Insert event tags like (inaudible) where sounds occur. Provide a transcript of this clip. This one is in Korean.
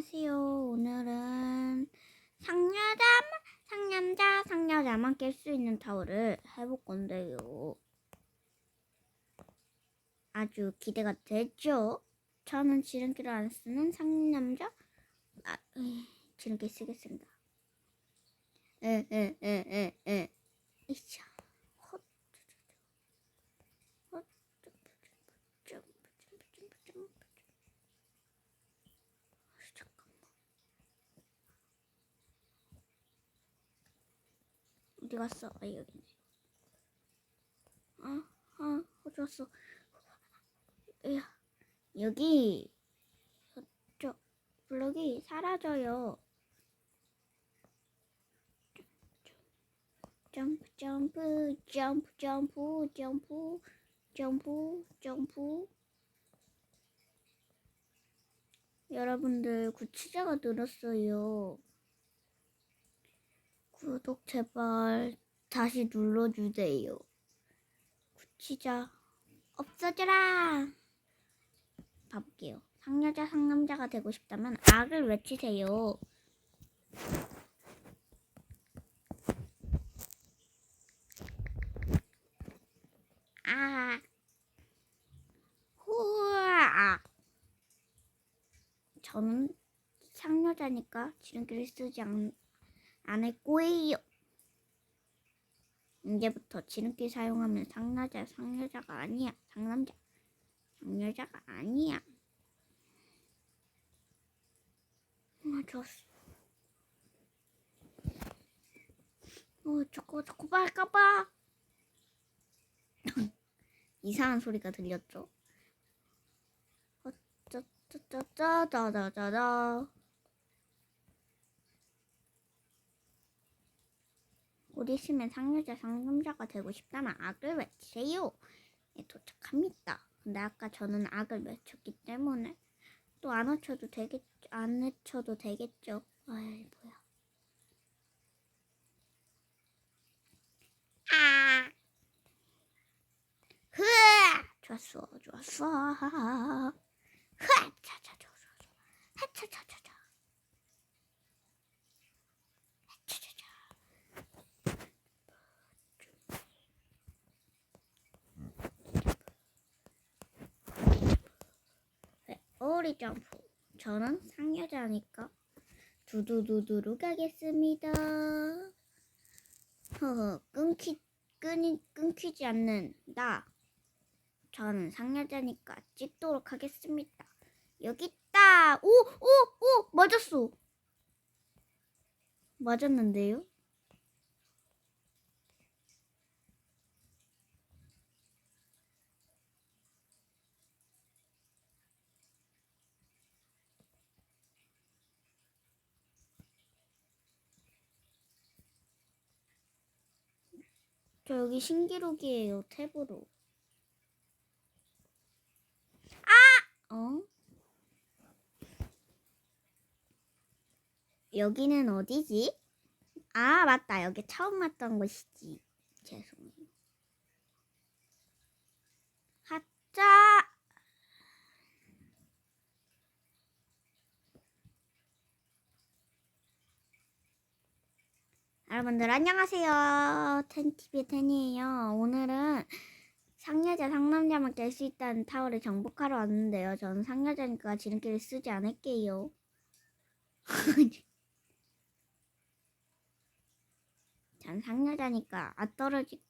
안녕하세요. 오늘은 상여자, 상남자, 상여자만 깰 수 있는 타워를 해볼 건데요. 아주 기대가 되죠? 저는 지름길을 안 쓰는 상남자, 아, 지름길 쓰겠습니다. 에, 에, 에, 에, 에. 이차. 헛. 헛. 점프, 점프, 점프, 점프, 점프. 잠깐만. 어디 갔어? 아 여기네. 아, 아, 어디 갔어? 야, 여기 저 블럭이 사라져요. 점프, 점프, 점프, 점프, 점프, 점프, 점프. 여러분들 구치자가 늘었어요. 구독 제발 다시 눌러주세요. 구치자 없어져라. 봐볼게요. 상여자 상남자가 되고 싶다면 악을 외치세요. 아, 후아. 저는 상여자니까 지름길을 쓰지 않, 않을 거예요. 이제부터 지름길 사용하면 상여자, 상여자가 아니야. 상남자, 상여자가 아니야. 아, 좋았어. 어, 저거, 저거 말까봐. (laughs) 이상한 소리가 들렸죠? 어, 짜짜짜짜짜짜짜 곧 있으면 상여자 상남자가 되고 싶다면 악을 외치세요. 예, 도착합니다. 근데 아까 저는 악을 외쳤기 때문에 또 안 외쳐도 되겠, 안 외쳐도 되겠죠. 아이 뭐야. 아. 흐아! 좋았어, 좋았어. 흐아! 차차. 차차차. 오리 점프. 저는 상여자니까 두두두두루 가겠습니다. 허허, 끊기 끊이, 끊기지 않는 나. 저는 상여자니까 찍도록 하겠습니다. 여기 있다. 오, 오, 오, 맞았어. 맞았는데요? 저 여기 신기록이에요. 탭으로. 아! 어? 여기는 어디지? 아, 맞다. 여기 처음 왔던 곳이지. 죄송해요. 가자! 여러분들 안녕하세요. 텐TV의 텐이에요. 오늘은 상여자 상남자만 깰 수 있다는 타워를 정복하러 왔는데요. 저는 상여자니까 지름길을 쓰지 않을게요. (laughs) 전 상여자니까 아 떨어질